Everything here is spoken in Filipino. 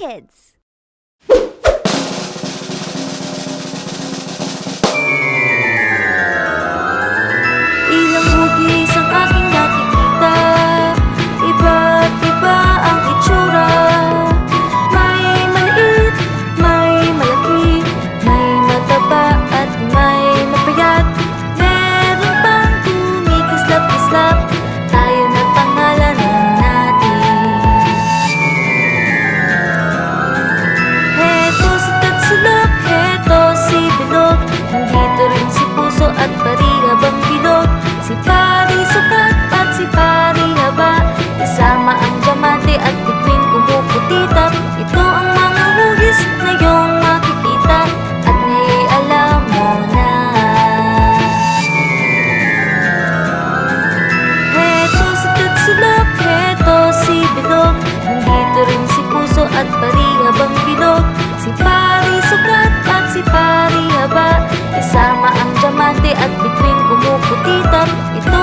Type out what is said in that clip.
Kids. at pari habang binog. Si pari sukat at si pari haba Kasama ang diamante at bituin kumukutitan Ito